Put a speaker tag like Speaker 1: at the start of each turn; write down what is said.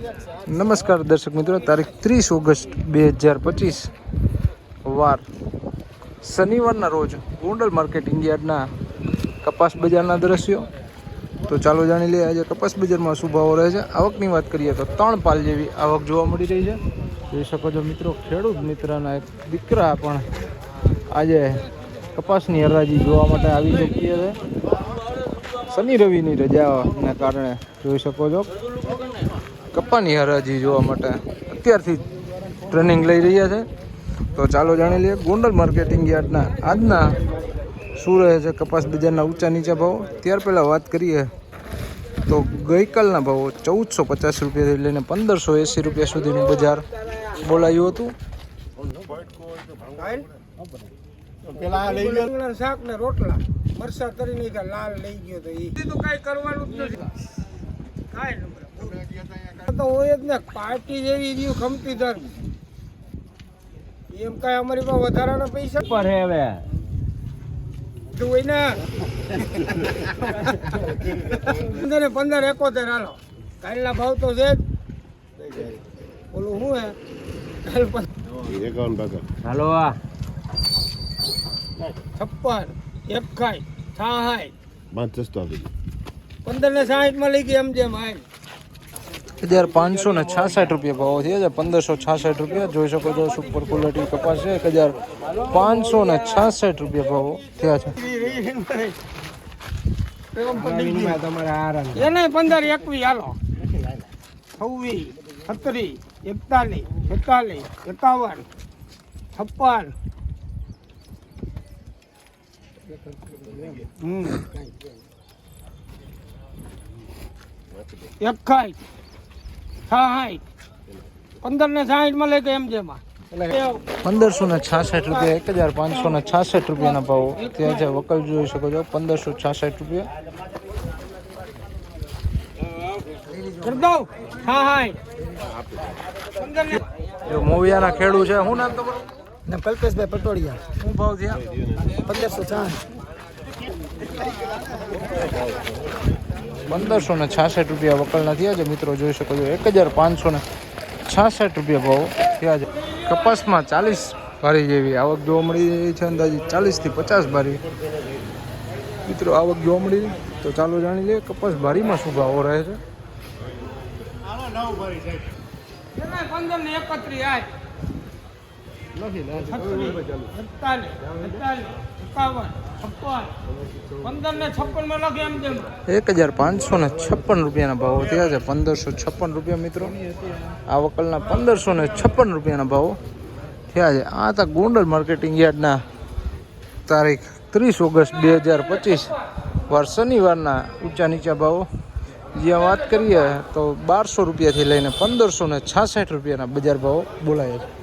Speaker 1: નમસ્કાર દર્શક મિત્રો, તારીખ ત્રીસ ઓગસ્ટ બે હજાર પચીસ વાર શનિવારના રોજ ગોંડલ માર્કેટ ઇન્ડિયાના કપાસ બજારના દ્રશ્યો. તો ચાલો જાણી લઈએ આજે કપાસ બજારમાં શું ભાવો રહે છે. આવકની વાત કરીએ તો ત્રણ પાલ જેવી આવક જોવા મળી રહી છે. જોઈ શકો છો મિત્રો, ખેડૂત મિત્રના એક દીકરા પણ આજે કપાસની હરાજી જોવા માટે આવી શકીએ છે. શનિ રવિની રજાના કારણે જોઈ શકો છો. કપ્પાની હરાજી જોવા માટે અત્યારથી ટ્રેનિંગ લઈ રહ્યા છે. તો ચાલો જાણી લઈએ ગોંડલ માર્કેટિંગ યાર્ડના આજના શું રહે છે કપાસ બજારના ઊંચા નીચા ભાવ. ત્યાર પહેલાં વાત કરીએ તો ગઈકાલના ભાવો ચૌદસો પચાસ રૂપિયાથી લઈને પંદરસો એંસી રૂપિયા સુધીનું બજાર બોલાયું હતું.
Speaker 2: પેલા લઈ ગયો શાક ને રોટલા. વરસાદ કરી નહીં લાલ લઈ ગયો તો એ તો કઈ કરવાનું જ નથી. તો હોય જ ને પાર્ટી જેવી રહ્યું ખમતી ધર. એમ કઈ અમારી પાસે વધારાના પૈસા
Speaker 3: પર હવે.
Speaker 2: તો હોય ને. પંદર ને પંદર એકોતેર હાલો. કાલના ભાવ તો છે જ. ઓલું શું હે? કાલ
Speaker 4: એકાવન ભાગા.
Speaker 3: હાલો આ.
Speaker 2: છપ્પન એકાઈ છાહાઈ
Speaker 4: પાંચ સસ્તા
Speaker 2: પંદર ને સાહીઠમાં લઈ ગઈ એમ જેમ હાઈ
Speaker 1: હજાર પાંચસો ને છાસઠ રૂપિયા ભાવ થયા છે, પંદરસો છાસઠ રૂપિયા. જોઈ શકો છો સુપર ક્વોલિટી કપાસ છે. એક હજાર પાંચસો ને છાસઠ રૂપિયા ભાવો થયા છે.
Speaker 2: એને પંદર એકવીસ હાલો. છવ્વીસ, છત્રીસ, એકતાલીસ એકતાલીસ એકાવન, છપ્પન. હમ. સાહીઠ. પંદર ને સાહીઠમાં લઈ ગઈ એમ જેમાં.
Speaker 1: પંદરસો ને છાસઠ રૂપિયા એક હજાર પાંચસો ને છાસઠ રૂપિયાના ભાવ. ત્યાં છે વકલ જોઈ શકો છો પંદરસો છાસઠ રૂપિયા. મોવિયાના ખેડૂ છે. શું નામ તમારું?
Speaker 2: ને કલ્પેશભાઈ પટોડિયા
Speaker 1: શું ભાવ થયા?
Speaker 2: પંદરસો ચાર.
Speaker 1: પંદરસો ને છાસઠ રૂપિયા વકલના થયા છે. મિત્રો જોઈ શકો છો એક હજાર પાંચસો ને છાસઠ રૂપિયા ભાવ થયા છે. કપાસમાં ચાલીસ ભારી જેવી આવક જોવા મળી છે. અંદાજે ચાલીસથી પચાસ ભારી. મિત્રો આવક જોવા મળી તો ચાલો જાણી લઈએ કપાસ ભારીમાં શું ભાવો રહે છે. એક હજાર પાંચસો ને છપ્પન રૂપિયાના ભાવો થયા છે પંદરસો છપ્પન રૂપિયા મિત્રો. આ વકલના પંદરસો ને છપ્પન રૂપિયાના ભાવો થયા છે. આ તા ગોંડલ માર્કેટિંગ યાર્ડના તારીખ ત્રીસ ઓગસ્ટ બે હજાર પચીસ વાર શનિવારના ઊંચા નીચા ભાવો. જ્યાં વાત કરીએ તો બારસો રૂપિયાથી લઈને પંદરસો ને છાસઠ રૂપિયાના બજાર ભાવો બોલાયા છે.